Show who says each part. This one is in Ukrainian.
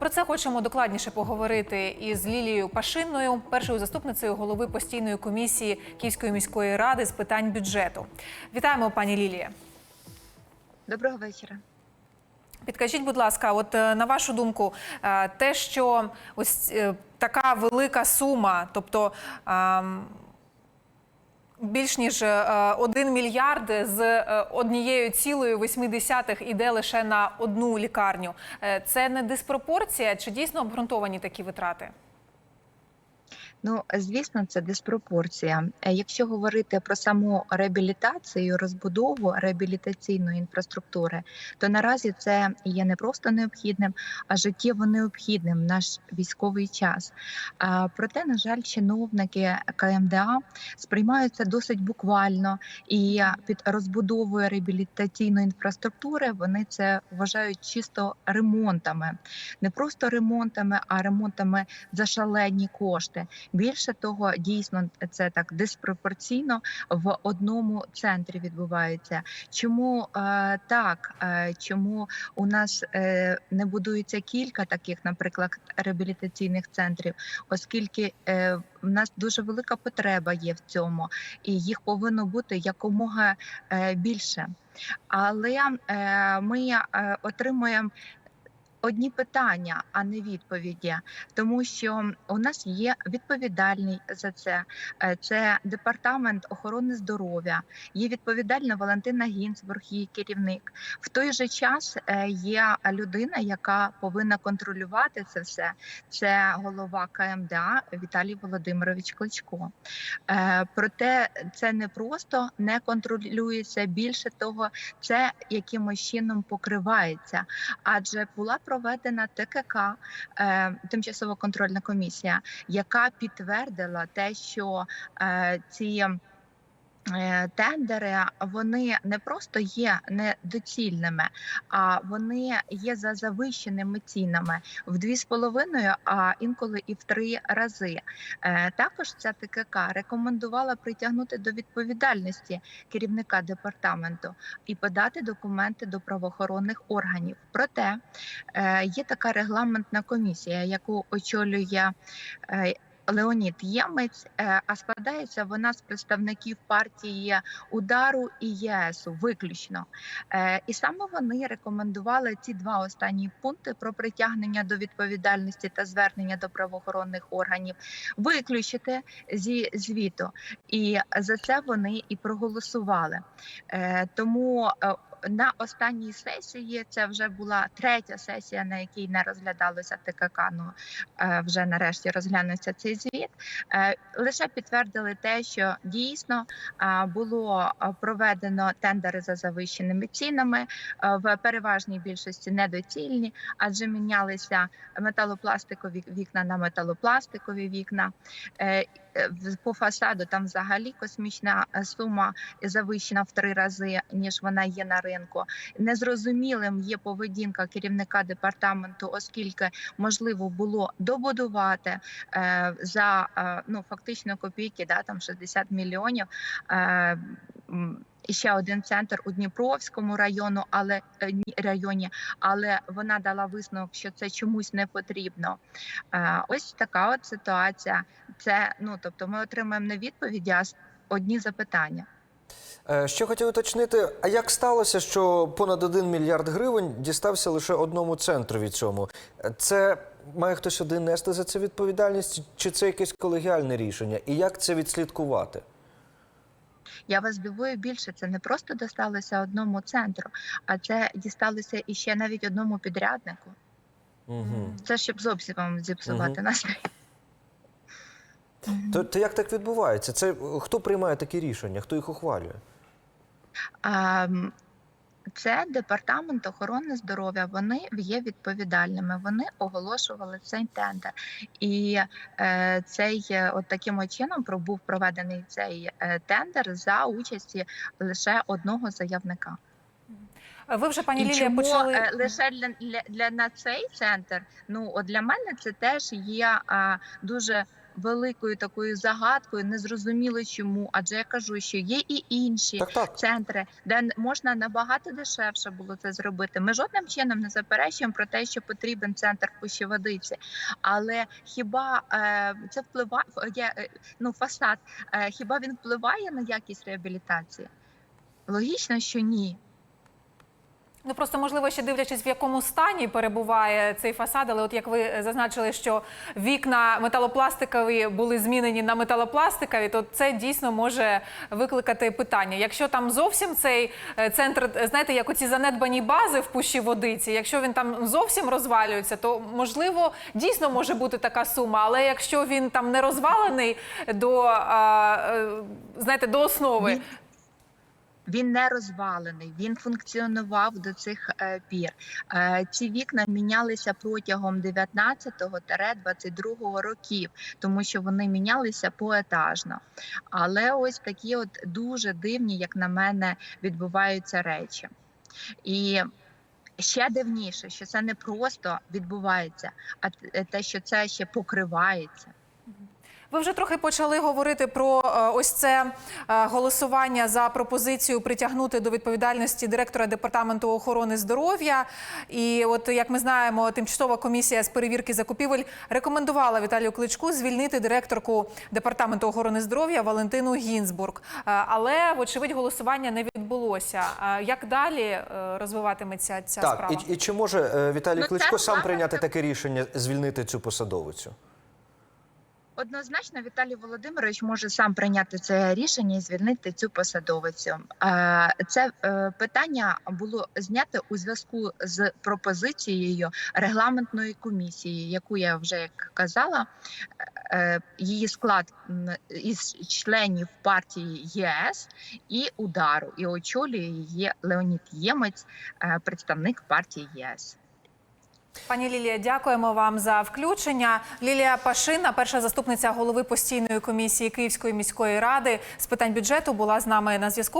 Speaker 1: Про це хочемо докладніше поговорити із Лілією Пашинною, першою заступницею голови постійної комісії Київської міської ради з питань бюджету. Вітаємо, пані Лілія.
Speaker 2: Доброго вечора.
Speaker 1: Підкажіть, будь ласка, от е, на вашу думку, е, те, що ось е, така велика сума, тобто більш ніж 1 мільярд з е, однією цілою восьмидесятих іде лише на одну лікарню. Е, Це не диспропорція чи дійсно обґрунтовані такі витрати?
Speaker 2: Ну, звісно, це диспропорція. Е, Якщо говорити про саму реабілітацію, розбудову реабілітаційної інфраструктури, то наразі це є не просто необхідним, а життєво необхідним в наш військовий час. Проте, на жаль, чиновники КМДА сприймають це досить буквально і під розбудовою реабілітаційної інфраструктури вони це вважають чисто ремонтами, не просто ремонтами, а ремонтами за шалені кошти. Більше того, дійсно це так диспропорційно в одному центрі відбувається. Чому е, так? Е, чому у нас е, не будується кілька таких, наприклад, реабілітаційних центрів, оскільки в нас дуже велика потреба є в цьому, і їх повинно бути якомога більше. Але ми отримуємо одні питання, а не відповіді, тому що у нас є відповідальний за це. Е, Це департамент охорони здоров'я. Є відповідальна Валентина Гінцбург, її керівник. В той же час е, є людина, яка повинна контролювати це все. Це голова КМДА Віталій Володимирович Кличко. Е, Проте це не просто не контролюється. Більше того, це якимось чином покривається, адже була проведена ТКК, е, тимчасова контрольна комісія, яка підтвердила те, що е, ці тендери вони не просто є недоцільними, а вони є за завищеними цінами в дві з половиною, а інколи і в три рази. Е, Також ця ТКК рекомендувала притягнути до відповідальності керівника департаменту і подати документи до правоохоронних органів. Проте е, є така регламентна комісія, яку очолює е, Леонід Ємець, е, а складається вона з представників партії удару і ЄСу виключно. Е, І саме вони рекомендували ці два останні пункти про притягнення до відповідальності та звернення до правоохоронних органів виключити зі звіту. І за це вони і проголосували. Е, Тому на останній сесії це вже була третя сесія, на якій не розглядалося ТКК. Ну е, вже нарешті розглянувся цей звіт. Е, Лише підтвердили те, що дійсно е, було проведено тендери за завищеними цінами в переважній більшості недоцільні, адже мінялися металопластикові вікна на металопластикові вікна. По фасаду там взагалі космічна сума завищена в три рази, ніж вона є на ринку. Незрозумілим є поведінка керівника департаменту, оскільки можливо було добудувати е, за е, ну фактично копійки, да там 60 мільйонів. Е, і ще один центр у Дніпровському району, але ні- районі, але вона дала висновок, що це чомусь не потрібно. Ось така от ситуація. Це ну тобто, ми отримаємо не відповіді, а одні запитання.
Speaker 3: Ще хотів уточнити, а як сталося, що понад 1 мільярд гривень дістався лише одному центру від цьому? Це має хтось один нести за це відповідальність, чи це якесь колегіальне рішення? І як це відслідкувати?
Speaker 2: Я вас здивую більше. Це не просто досталося одному центру, а це дісталося іще навіть одному підряднику.
Speaker 3: Угу.
Speaker 2: Це щоб зовсім вам зіпсувати
Speaker 3: Мгм.
Speaker 2: настрій.
Speaker 3: То, то як так відбувається? Це хто приймає такі рішення? Хто їх ухвалює?
Speaker 2: А, Це департамент охорони здоров'я. Вони є відповідальними. Вони оголошували цей тендер, і е, цей е, от таким от чином був проведений цей е, тендер за участі лише одного заявника.
Speaker 1: Ви вже, пані Лілія,
Speaker 2: чому
Speaker 1: почали
Speaker 2: е, лише для, для, для на цей центр? Ну от для мене це теж є а, дуже великою такою загадкою, незрозуміло чому. Адже я кажу, що є і інші
Speaker 3: Так, так.
Speaker 2: центри, де можна набагато дешевше було це зробити. Ми жодним чином не заперечуємо про те, що потрібен центр в Пущеводиці. Але хіба е, це впливає е, ну, фасад? Е, хіба він впливає на якість реабілітації? Логічно, що ні.
Speaker 1: Ну просто можливо ще дивлячись, в якому стані перебуває цей фасад, але от як ви зазначили, що вікна металопластикові були змінені на металопластикові, то це дійсно може викликати питання. Якщо там зовсім цей е, центр, е, знаєте, як оці занедбані бази в пущі водиці, якщо він там зовсім розвалюється, то можливо дійсно може бути така сума. Але якщо він там не розвалений до е, знаєте, до основи.
Speaker 2: Він- не розвалений, він функціонував до цих е, пір. Е, ці вікна мінялися протягом 19-22 років, тому що вони мінялися поетажно. Але ось такі от дуже дивні, як на мене, відбуваються речі. І ще дивніше, що це не просто відбувається, а те, що це ще покривається.
Speaker 1: Ви вже трохи почали говорити про е, ось це е, голосування за пропозицію притягнути до відповідальності директора департаменту охорони здоров'я. І от як ми знаємо, тимчасова комісія з перевірки закупівель рекомендувала Віталію Кличку звільнити директорку департаменту охорони здоров'я Валентину Гінзбург. Е, Але, вочевидь, голосування не відбулося. Як далі розвиватиметься ця
Speaker 3: Так,
Speaker 1: справа?
Speaker 3: і, і чи може Віталій
Speaker 2: Ну,
Speaker 3: Кличко сам прийняти таке рішення звільнити цю посадовицю?
Speaker 2: Однозначно, Віталій Володимирович може сам прийняти це рішення і звільнити цю посадовицю. Це е, питання було знято у зв'язку з пропозицією регламентної комісії, яку я вже як казала. е, Її склад із членів партії ЄС і удару, і очолює її Леонід Ємець, е, представник партії ЄС.
Speaker 1: Пані Лілія, дякуємо вам за включення. Лілія Пашина, перша заступниця голови постійної комісії Київської міської ради з питань бюджету, була з нами на зв'язку.